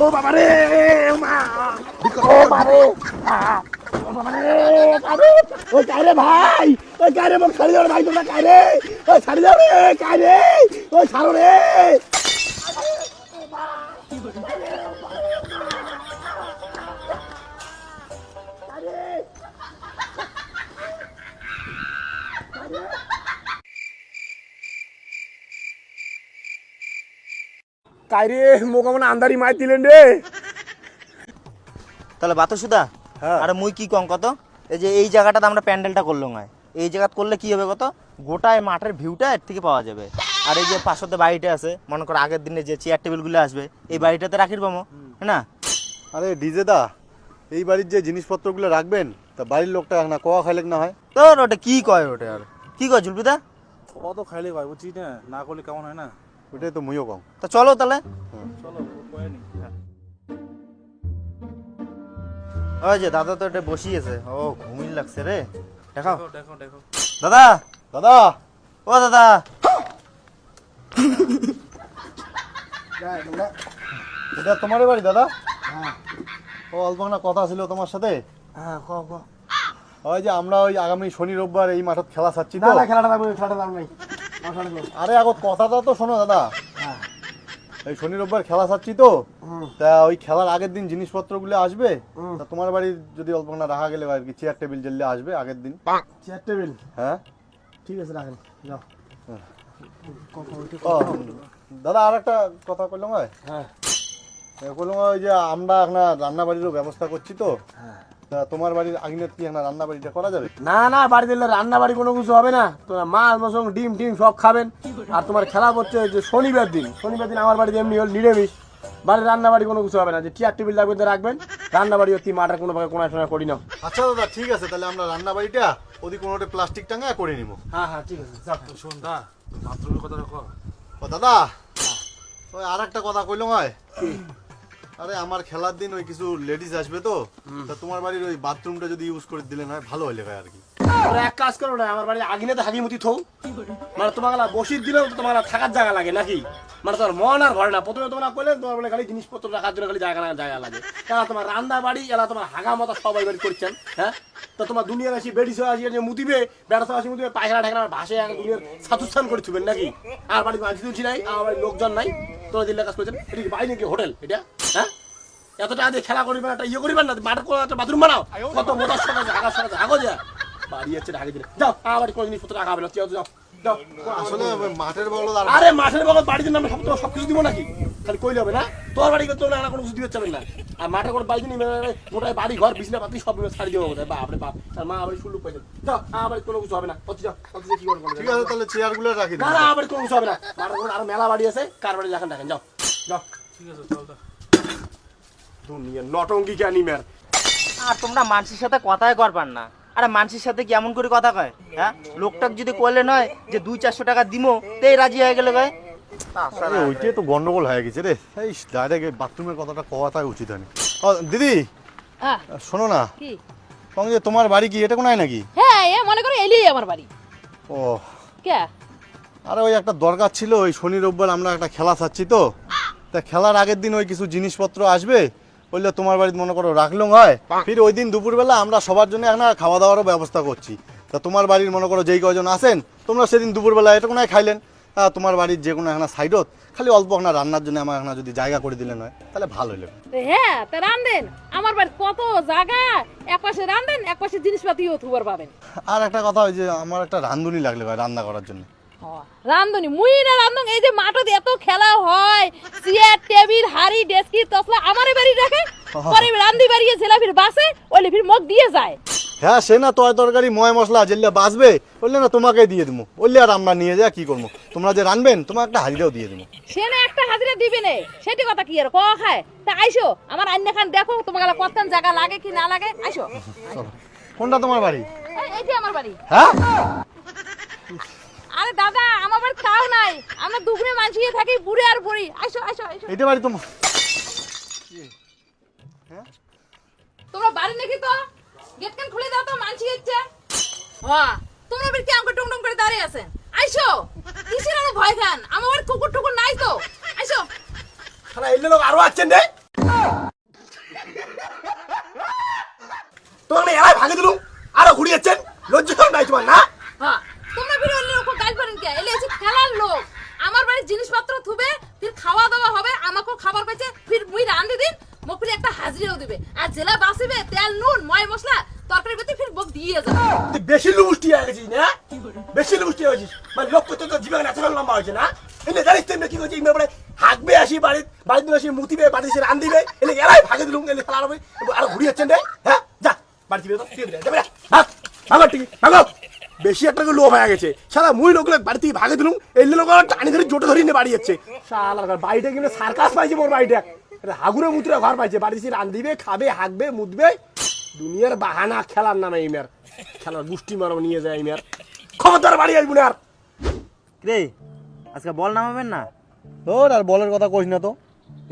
ও বাবা রে ও মারে ও বাবা রে ও কারে ভাই ও কারে মোক ছাড়ি দাও রে ভাই তোমরা কারে ও ছাড়ি রে ও রে কাইরে মোক মানে আন্দারি মাই দিলেন রে। তাহলে বাতো সুদা হ্যাঁ। আরে মুই কি কম কত? এই যে এই জায়গাটাতে আমরা প্যান্ডেলটা করলাম হয় এই জায়গা করলে কি হবে কত? গোটায় মাঠের ভিউটা এর থেকে পাওয়া যাবে। আর এই যে পাশতে বাড়িটা আছে মনে করো আগের দিনে যে চেয়ার টেবিলগুলো আসবে এই বাড়িটাতে রাখির পাবো না? আরে ডিজে দা এই বাড়ির যে জিনিসপত্রগুলো রাখবেন তা বাড়ির লোকটা না কোয়া খাইলেক না হয়? তোর ওটা কি কয় ওটা আর? কি কয় জুলপিদা কত খাইলে কয় বুঝছি না? না করলে কেমন হয় না? ওইটাই তো মুইও কম তা চলো তাহলে। চলো কয়ে নি ওই যে দাদা তো এটা বসিয়েছে ও ঘুমিল লাগছে রে। দেখাও। দেখো দেখো দেখো। দাদা দাদা। ও দাদা। এটা তোমারই বাড়ি দাদা? ও অল্প না কথা ছিল তোমার সাথে? হ্যাঁ ওই যে আমরা ওই আগামী শনি রোববার এই মাঠত খেলা চাচ্ছি না তো খেলাটা খেলাটা আরে আগত কথাটা তো শোনো দাদা। হ্যাঁ এই শনি রোববার খেলা চাচ্ছি তো। তা ওই খেলার আগের দিন জিনিসপত্রগুলো আসবে। তা তোমার বাড়ির যদি অল্প না রাখা গেলে আর কি চেয়ার টেবিল জেললে আসবে আগের দিন। চেয়ার টেবিল হ্যাঁ? ঠিক আছে রাখেন। যাও। দাদা আর একটা কথা কইলাম ভাই হ্যাঁ। বললাম ওই যে আমরা একটা রান্না বাড়িরও ব্যবস্থা করছি তো। হ্যাঁ। তা তোমার বাড়ির আগিনের কি একটা রান্না বাড়িটা করা যাবে? না না বাড়ি দিলে রান্না বাড়ি কোনো কিছু হবে না। তোমার মাছ মশং ডিম টিম সব খাবেন। আর তোমার খেলা করছে যে শনিবার দিন। শনিবার দিন আমার বাড়িতে এমনি হল নিরামিষ। বাড়ির রান্না বাড়ি কোনো কিছু হবে না। যে চেয়ার টেবিল লাগবে তো রাখবেন। রান্না বাড়ি অতি মাঠের কোনো ভাবে কোনো শোনা করি না। আচ্ছা দাদা ঠিক আছে তাহলে আমরা রান্না বাড়িটা ওদি কোনো প্লাস্টিক টাঙ্গা করে নিব। হ্যাঁ হ্যাঁ ঠিক আছে শোন দা বাথরুমের কথা রাখো। ও দাদা ওই আর একটা কথা কইলাম হয়। আরে আমার খেলার দিন ওই কিছু লেডিস আসবে তো তা তোমার বাড়ির ওই বাথরুমটা যদি ইউজ করে দিলে না ভালো হইলে হয় আর কি। এক কাজ করো না আমার বাড়ি আগিনে তো হাগি মুতি থৌ। মানে তোমার বসির দিলেও তো তোমার থাকার জায়গা লাগে নাকি? মানে তোমার মন আর ঘরে না। প্রথমে তোমরা কইলে তোমার বলে খালি জিনিসপত্র রাখার জন্য খালি জায়গা না জায়গা লাগে। কেন তোমার রান্না বাড়ি এলা তোমার হাগা মতো সবাই বাড়ি করছেন হ্যাঁ? তো তোমার দুনিয়ার আসি বেডি সহ আসি যে মুতিবে বেড়া সহ আসি মুতিবে পায়খানা ঠেকানা ভাসে এক দুনিয়ার সাতুস্থান করে থুবেন নাকি? আর বাড়ি মাঝি তুলছি নাই আমার বাড়ির লোকজন নাই। তোরা দিল্লা কাজ করছেন এটা কি বাড়ি নাকি হোটেল? এটা হ্যাঁ? এত টাকা দিয়ে খেলা করিবেন একটা ইয়ে করিবেন না মাঠে কোনো একটা বাথরুম বানাও। কত মোটার সঙ্গে আগার সঙ্গে আগো যা। বাড়ি যাচ্ছে ঢাকা দিলে যাও আমার কোনো জিনিসপত্র হবে না যাও যাও যাও। আসলে মাঠের বড় আর আরে মাঠের বগল বাড়িতে নামে সব তো সব কিছু দিব নাকি? খালি কইলে হবে না? তোর বাড়ি তো না কোনো কিছু চাবেন না। আর মাঠে কোনো বাড়ি নিবে গোটায় বাড়ি ঘর বিছনা পাতি সব ছাড়ি দেবো বোধহয় বাপ রে বাপ। আর মা আবার শুরু পাইছে যাও বাড়ি কোনো কিছু হবে না। অতি যাও অতি কি করব ঠিক আছে তাহলে চেয়ারগুলো রাখি না না আমার কোনো কিছু হবে না। মাঠে কোনো আরও মেলা বাড়ি আছে কার বাড়ি রাখেন রাখেন যাও। যাও। ঠিক আছে চল। দুনিয়া নটঙ্গি মের আর তোমরা মানুষের সাথে কথাই করবার না। আরে মানুষের সাথে কি এমন করে কথা কয়? হ্যাঁ? লোকটাকে যদি করলে নয় যে দুই চারশো টাকা দিমো তেই রাজি হয়ে গেলে ভাই আরে ওইটাই তো গন্ডগোল হয়ে গেছে রে। এই ডাইরেক্ট বাথরুমের কথাটা কওয়াটাই উচিত হয়নি। ও দিদি হ্যাঁ। শোনো না। কি? সঙ্গে তোমার বাড়ি কি এটা কোনায় নাকি? হ্যাঁ এ মনে করো এলি আমার বাড়ি। ও। কে? আরে ওই একটা দরকার ছিল ওই শনি রোববার আমরা একটা খেলা চাচ্ছি তো। তা খেলার আগের দিন ওই কিছু জিনিসপত্র আসবে? বললে তোমার বাড়িতে মনে করো রাখলাম হয়? ফির ওই দিন দুপুরবেলা আমরা সবার জন্য একটা খাওয়া দাওয়ারও ব্যবস্থা করছি। তা তোমার বাড়ির মনে করো যেই কজন আসেন তোমরা সেদিন দুপুরবেলা এটা কোনায় খাইলেন। তোমার বাড়ির যে কোনো একটা সাইডত খালি অল্প একটা রান্নার জন্য আমার একটা যদি জায়গা করে দিলেন হয় তাহলে ভালো তো হ্যাঁ তা রান্ধেন আমার বাড়ি কত জায়গা এক পাশে রান্ধেন এক পাশে জিনিসপাতিও থুবার পাবেন। আর একটা কথা ওই যে আমার একটা রান্ধুনি লাগলে ভাই রান্না করার জন্য। রান্ধনি মুই না রান্ধন এই যে মাঠত এত খেলা হয় চেয়ার টেবিল হাড়ি ডেস্কি তসলা আমারে বাড়ি রাখে পরে রান্ধি বাড়িয়ে ছেলা ফির বাসে ওইলে ফির মগ দিয়ে যায়। হ্যাঁ সে না তয় তরকারি ময় মশলা যেগুলো বাঁচবে বললে না তোমাকে দিয়ে দেবো বললে আর আমরা নিয়ে যা কি করব তোমরা যে রানবেন তোমার একটা হাজিরাও দিয়ে দেবো সে না একটা হাজিরা দিবে নে সেটি কথা কি আর ক খায়? তা আইসো আমার আন্য খান দেখো তোমাকে কতক্ষণ জায়গা লাগে কি না লাগে আইসো। কোনটা তোমার বাড়ি? এই- এই আমার বাড়ি। হ্যাঁ? আরে দাদা আমার বাড়ি তাও নাই। আমরা দুপুরে থাকি বুড়ে আর বুড়ি। আইসো আইসো আইসো। এটা বাড়ি তোমার। তোমরা বাড়ি নাকি তো? গেট কান খুলে দাও তো মানছি হচ্ছে হ্যাঁ তোমরা বের কি আমাকে টুং টুং করে দাঁড়িয়ে আছেন? আইসো। কিসের আর ভয় খান? আমার বাড়ি কুকুর টুকুর নাই তো। শালা এলে লোক আরও আছেন রে। তোমার এলাই ভাগে দিলুম আরও ঘুরিয়েছেন লজ্জা নাই তোমার না হ্যাঁ তোমরা ফির অন্য রকম কাজ করেন কে এলে এসে খেলার লোক আমার বাড়ির জিনিসপত্র থুবে ফির খাওয়া দাওয়া হবে, আমাকেও খাবার পাইছে ফির মুই রান্ধি দিন মোক একটা হাজিরাও দিবে। আর জেলা বাসিবে, তেল, নুন, ময় মশলা তরকারি পেতে ফির বক দিয়ে যাবে। তুই বেশি লুবুষ্টি হয়ে গেছিস, না? বেশি লুবুষ্টি হয়ে গেছিস। মানে লোক তো জীবন ন্যাচারাল লম্বা হয়েছে, না? এনে জানিস তুই কি করছিস? ইমে পরে হাঁকবে আসি বাড়ি বাড়িতে আসি মুতিবে বাড়ি এসে রান্ধিবে এলে এলাই ভাগে দিলুম এলে খেলা হবে আরও ঘুরিয়েছেন রে হ্যাঁ? যা, বাড়ি দিবে তো শুয়ে দিলে যাবে ভাগো ঠিক ভাগো। বেশি একটা লোভ হয়ে গেছে। সারা মুই লোক বাড়ি থেকে ভাগে দিলুম এই লোক টানি ধরে জোটে ধরে নিয়ে বাড়ি যাচ্ছে। শালা বাড়িটা কিন্তু সার্কাস পাইছে মোর বাড়িটা? হাগুরে মুতরে ঘর পাইছে বাড়ি এসে রান্ধিবে খাবে হাঁকবে মুদবে দুনিয়ার বাহানা খেলার নামে ইমের খেলার গুষ্টি মারো নিয়ে যায় ইমের খবরদার বাড়ি আসব না আর। রে আজকে বল নামাবেন না? তোর আর বলের কথা কইস না তো।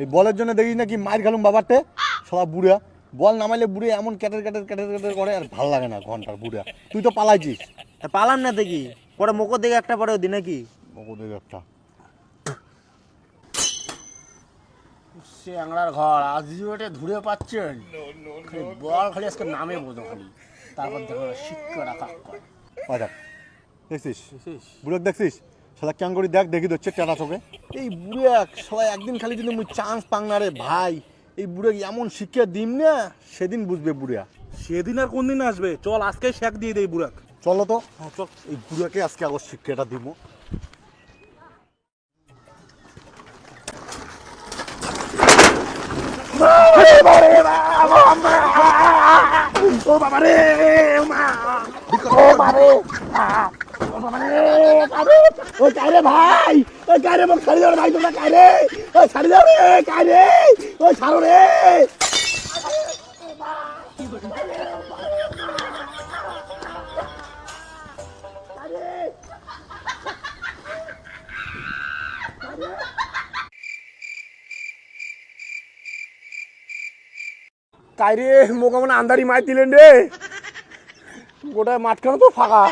এই বলের জন্য দেখিস না কি মার খেলুম বাবারটে সব বুড়া বল নামাইলে বুড়ে এমন ক্যাটের ক্যাটের ক্যাটের ক্যাটের করে আর ভালো লাগে না ঘণ্টার বুড়া তুই তো পালাইছিস। পালাম না দেখি। পরে মুখর দিকে একটা পরে দি নাকি? ওদের একটা। সে আংলার ঘর আজ ওটা ধুরে পাচ্ছেন। খালি বল খালি আজকে নামে বোঝো খালি। তারপর দেখো শিক্ষা রাখা আচ্ছা দেখছিস? বুড়ো দেখছিস? শালা কেন করি দেখ দেখি হচ্ছে টেটা চোখে। এই বুড়ে শালা একদিন খালি যদি মুই চান্স পাং না রে ভাই এই বুড়ে এমন শিক্ষা দিম না সেদিন বুঝবে বুড়িয়া। সেদিন আর কোন দিন আসবে? চল আজকে শেক দিয়ে দেই বুড়াক। চলো তো। হ্যাঁ চল। এই বুড়াকে আজকে আবার শিক্ষাটা দিব। ও বাবা রে ও বাবা রে ও কারে ভাই ও কারে মোক ছাড়ি দাও ভাই তোমরা কারে ও ছাড়ি দাও রে কারে ও ছাড়ো রে। কাইরে মোক মানে আন্দারি মাই দিলেন রে। গোটা মাঠখানে তো ফাঁকা।